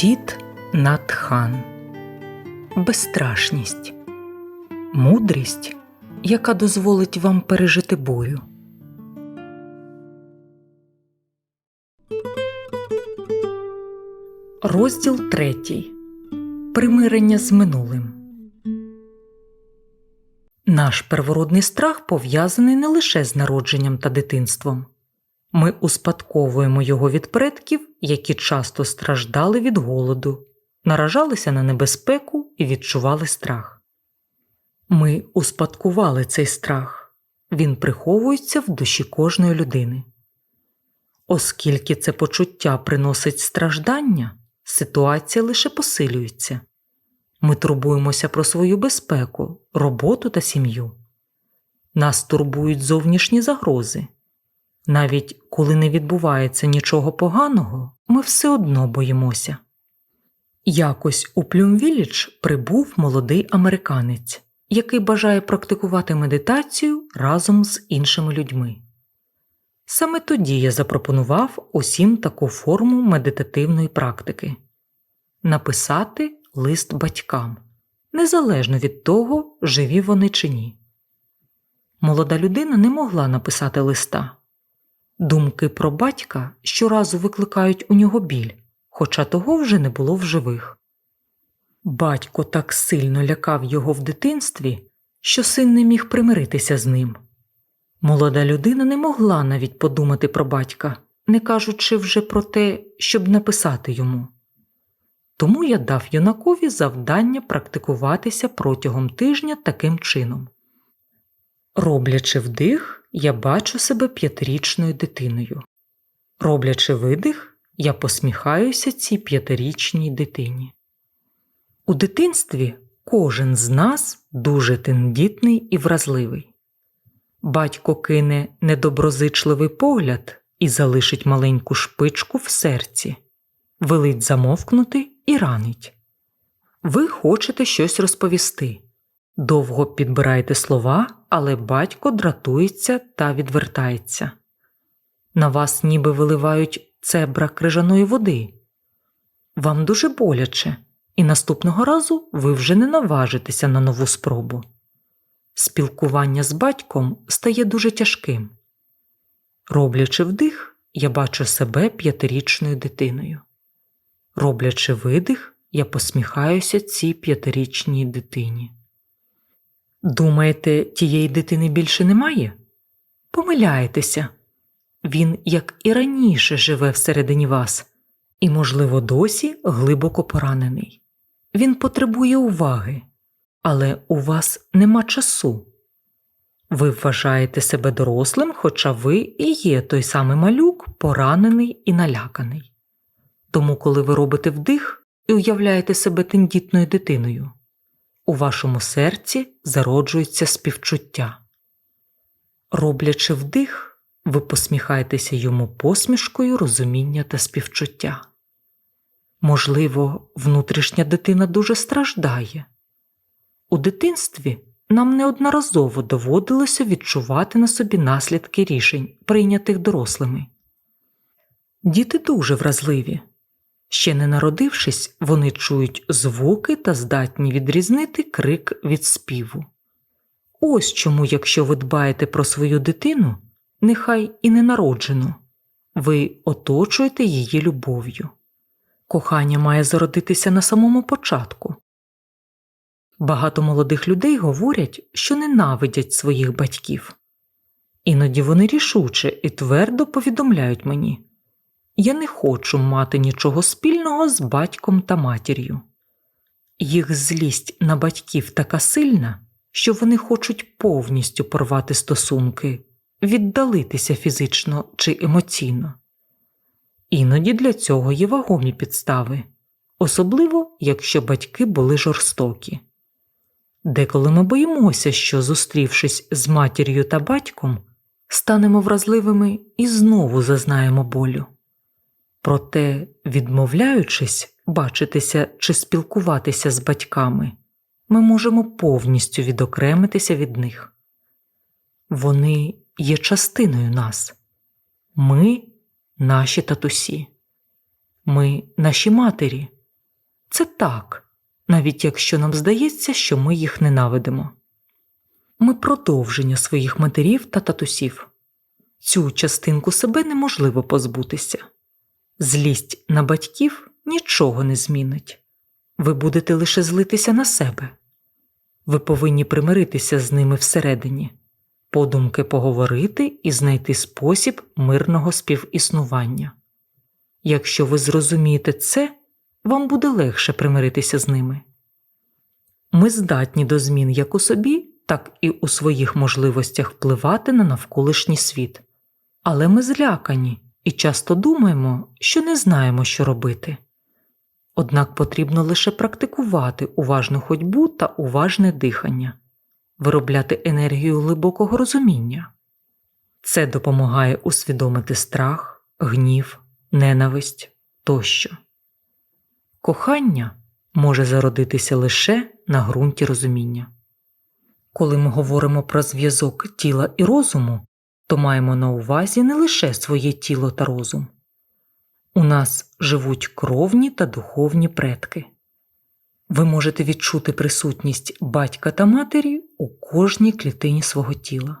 Тіт Натхан Безстрашність Мудрість, яка дозволить вам пережити бурю. Розділ третій. Примирення з минулим. Наш первородний страх пов'язаний не лише з народженням та дитинством. Ми успадковуємо його від предків, які часто страждали від голоду, наражалися на небезпеку і відчували страх. Ми успадкували цей страх, він приховується в душі кожної людини. Оскільки це почуття приносить страждання, ситуація лише посилюється. Ми турбуємося про свою безпеку, роботу та сім'ю. Нас турбують зовнішні загрози. Навіть коли не відбувається нічого поганого, ми все одно боїмося. Якось у Плюмвіліч прибув молодий американець, який бажає практикувати медитацію разом з іншими людьми. Саме тоді я запропонував усім таку форму медитативної практики написати лист батькам, незалежно від того, живі вони чи ні. Молода людина не могла написати листа. Думки про батька щоразу викликають у нього біль, хоча того вже не було в живих. Батько так сильно лякав його в дитинстві, що син не міг примиритися з ним. Молода людина не могла навіть подумати про батька, не кажучи вже про те, щоб написати йому. Тому я дав юнакові завдання практикуватися протягом тижня таким чином. Роблячи вдих, я бачу себе п'ятирічною дитиною. Роблячи видих, я посміхаюся цій п'ятирічній дитині. У дитинстві кожен з нас дуже тендітний і вразливий. Батько кине недоброзичливий погляд і залишить маленьку шпичку в серці, велить замовкнути і ранить. Ви хочете щось розповісти. Довго підбираєте слова, але батько дратується та відвертається. На вас ніби виливають цебра крижаної води. Вам дуже боляче, і наступного разу ви вже не наважитеся на нову спробу. Спілкування з батьком стає дуже тяжким. Роблячи вдих, я бачу себе п'ятирічною дитиною. Роблячи видих, я посміхаюся цій п'ятирічній дитині. Думаєте, тієї дитини більше немає? Помиляєтеся. Він, як і раніше, живе всередині вас, і, можливо, досі глибоко поранений. Він потребує уваги, але у вас нема часу. Ви вважаєте себе дорослим, хоча ви і є той самий малюк, поранений і наляканий. Тому, коли ви робите вдих і уявляєте себе тендітною дитиною, у вашому серці зароджується співчуття. Роблячи вдих, ви посміхаєтеся йому посмішкою розуміння та співчуття. Можливо, внутрішня дитина дуже страждає. У дитинстві нам неодноразово доводилося відчувати на собі наслідки рішень, прийнятих дорослими. Діти дуже вразливі. Ще не народившись, вони чують звуки та здатні відрізнити крик від співу. Ось чому, якщо ви дбаєте про свою дитину, нехай і ненароджену, ви оточуєте її любов'ю. Кохання має зародитися на самому початку. Багато молодих людей говорять, що ненавидять своїх батьків. Іноді вони рішуче і твердо повідомляють мені я не хочу мати нічого спільного з батьком та матір'ю. Їх злість на батьків така сильна, що вони хочуть повністю порвати стосунки, віддалитися фізично чи емоційно. Іноді для цього є вагомі підстави, особливо якщо батьки були жорстокі. Деколи ми боїмося, що, зустрівшись з матір'ю та батьком, станемо вразливими і знову зазнаємо болю. Проте, відмовляючись бачитися чи спілкуватися з батьками, ми можемо повністю відокремитися від них. Вони є частиною нас, ми наші татусі, ми наші матері, це так, навіть якщо нам здається, що ми їх ненавидимо. Ми продовження своїх матерів та татусів. Цю частинку себе неможливо позбутися. Злість на батьків нічого не змінить. Ви будете лише злитися на себе. Ви повинні примиритися з ними всередині, подумки поговорити і знайти спосіб мирного співіснування. Якщо ви зрозумієте це, вам буде легше примиритися з ними. Ми здатні до змін як у собі, так і у своїх можливостях впливати на навколишній світ, але ми злякані і часто думаємо, що не знаємо, що робити. Однак потрібно лише практикувати уважну ходьбу та уважне дихання, виробляти енергію глибокого розуміння. Це допомагає усвідомити страх, гнів, ненависть тощо. Кохання може зародитися лише на ґрунті розуміння. Коли ми говоримо про зв'язок тіла і розуму, то маємо на увазі не лише своє тіло та розум. У нас живуть кровні та духовні предки. Ви можете відчути присутність батька та матері у кожній клітині свого тіла.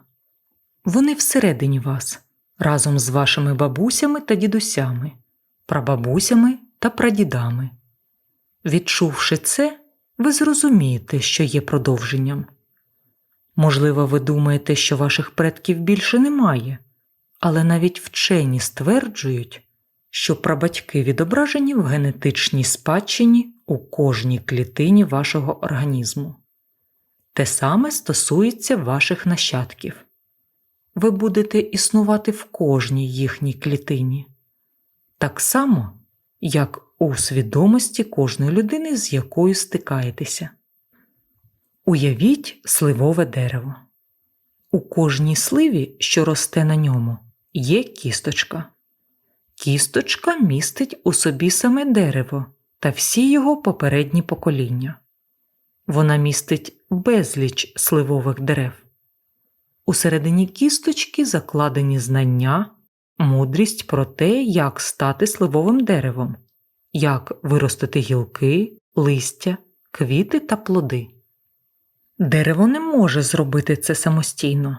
Вони всередині вас разом з вашими бабусями та дідусями, прабабусями та прадідами. Відчувши це, ви зрозумієте, що є продовженням. Можливо, ви думаєте, що ваших предків більше немає, але навіть вчені стверджують, що прабатьки відображені в генетичній спадщині у кожній клітині вашого організму. Те саме стосується ваших нащадків. Ви будете існувати в кожній їхній клітині, так само, як у свідомості кожної людини, з якою стикаєтеся. Уявіть сливове дерево. У кожній сливі, що росте на ньому, є кісточка. Кісточка містить у собі саме дерево та всі його попередні покоління. Вона містить безліч сливових дерев. Усередині кісточки закладені знання, мудрість про те, як стати сливовим деревом, як виростити гілки, листя, квіти та плоди. Дерево не може зробити це самостійно,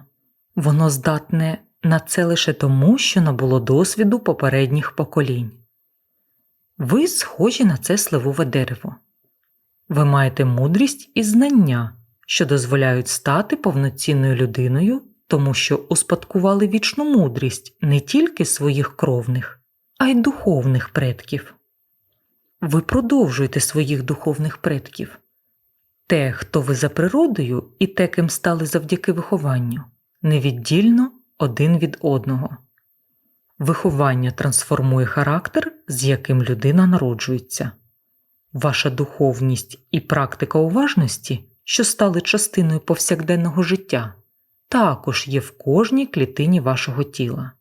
воно здатне на це лише тому, що набуло досвіду попередніх поколінь. Ви схожі на це сливове дерево. Ви маєте мудрість і знання, що дозволяють стати повноцінною людиною, тому що успадкували вічну мудрість не тільки своїх кровних, а й духовних предків. Ви продовжуєте своїх духовних предків те, хто ви за природою, і те, ким стали завдяки вихованню, невіддільно один від одного. Виховання трансформує характер, з яким людина народжується. Ваша духовність і практика уважності, що стали частиною повсякденного життя, також є в кожній клітині вашого тіла.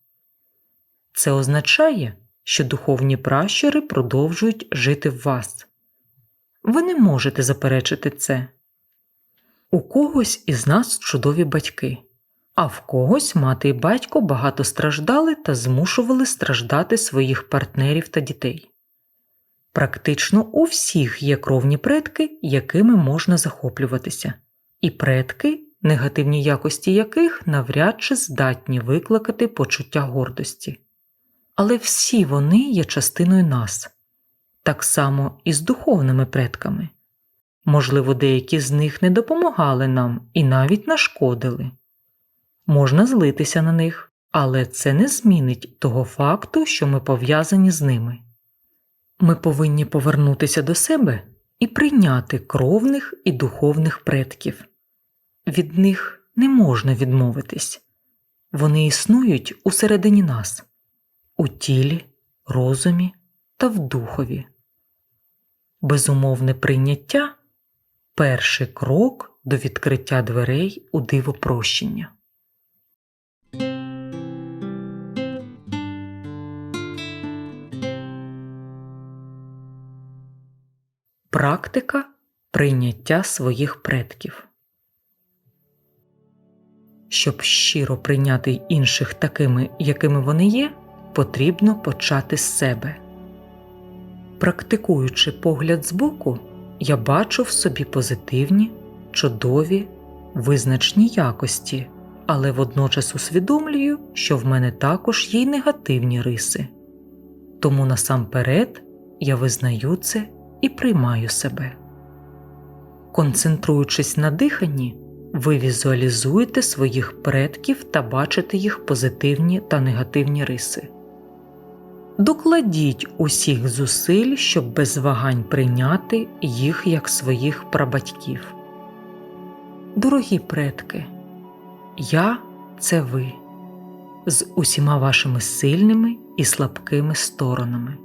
Це означає, що духовні пращури продовжують жити в вас. Ви не можете заперечити це. У когось із нас чудові батьки, а в когось мати і батько багато страждали та змушували страждати своїх партнерів та дітей. Практично у всіх є кровні предки, якими можна захоплюватися, і предки, негативні якості яких навряд чи здатні викликати почуття гордості. Але всі вони є частиною нас так само і з духовними предками. Можливо, деякі з них не допомагали нам і навіть нашкодили. Можна злитися на них, але це не змінить того факту, що ми пов'язані з ними. Ми повинні повернутися до себе і прийняти кровних і духовних предків. Від них не можна відмовитись вони існують усередині нас, у тілі, розумі та в духові. Безумовне прийняття перший крок до відкриття дверей у диво прощення. Практика прийняття своїх предків. Щоб щиро прийняти інших такими, якими вони є, потрібно почати з себе. Практикуючи погляд збоку, я бачу в собі позитивні, чудові, визначні якості, але водночас усвідомлюю, що в мене також є й негативні риси. Тому насамперед я визнаю це і приймаю себе. Концентруючись на диханні, ви візуалізуєте своїх предків та бачите їх позитивні та негативні риси. Докладіть усіх зусиль, щоб без вагань прийняти їх як своїх прабатьків. Дорогі предки, я це ви з усіма вашими сильними і слабкими сторонами.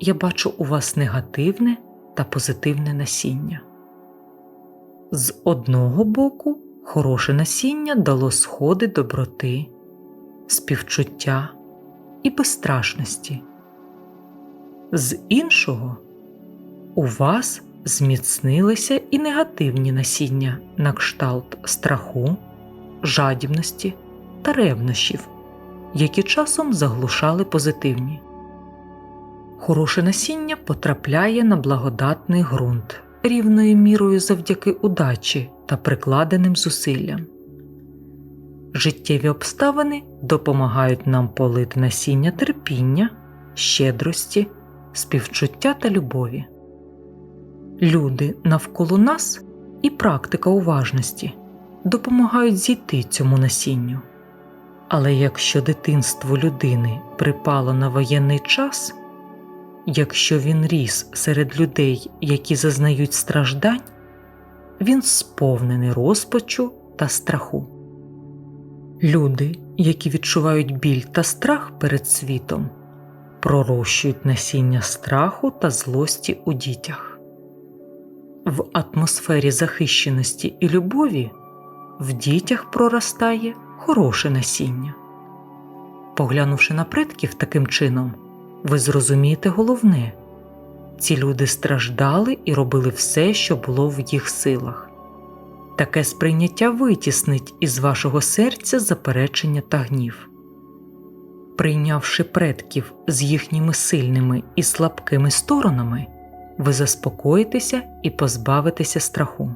Я бачу у вас негативне та позитивне насіння. З одного боку, хороше насіння дало сходи доброти, співчуття і безстрашності. З іншого, у вас зміцнилися і негативні насіння на кшталт страху, жадібності та ревнощів, які часом заглушали позитивні. Хороше насіння потрапляє на благодатний ґрунт рівною мірою завдяки удачі та прикладеним зусиллям. Життєві обставини допомагають нам полити насіння терпіння, щедрості, співчуття та любові. Люди навколо нас і практика уважності допомагають зійти цьому насінню. Але якщо дитинство людини припало на воєнний час, якщо він ріс серед людей, які зазнають страждань, він сповнений розпачу та страху. Люди, які відчувають біль та страх перед світом, пророщують насіння страху та злості у дітях. В атмосфері захищеності і любові в дітях проростає хороше насіння. Поглянувши на предків таким чином, ви зрозумієте головне ці люди страждали і робили все, що було в їх силах. Таке сприйняття витіснить із вашого серця заперечення та гнів. Прийнявши предків з їхніми сильними і слабкими сторонами, ви заспокоїтеся і позбавитеся страху.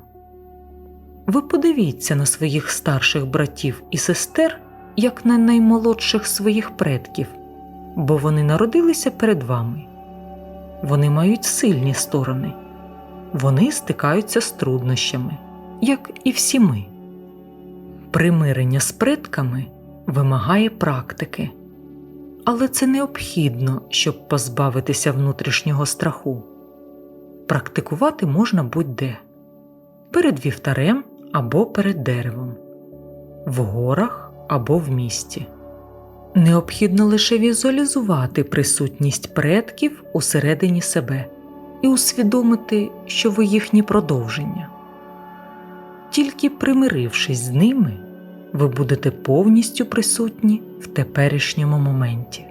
Ви подивіться на своїх старших братів і сестер як на наймолодших своїх предків, бо вони народилися перед вами. Вони мають сильні сторони, вони стикаються з труднощами, як і всі ми. Примирення з предками вимагає практики, але це необхідно, щоб позбавитися внутрішнього страху. Практикувати можна будь-де перед вівтарем або перед деревом, в горах або в місті. Необхідно лише візуалізувати присутність предків усередині себе і усвідомити, що ви їхні продовження. Тільки примирившись з ними, ви будете повністю присутні в теперішньому моменті.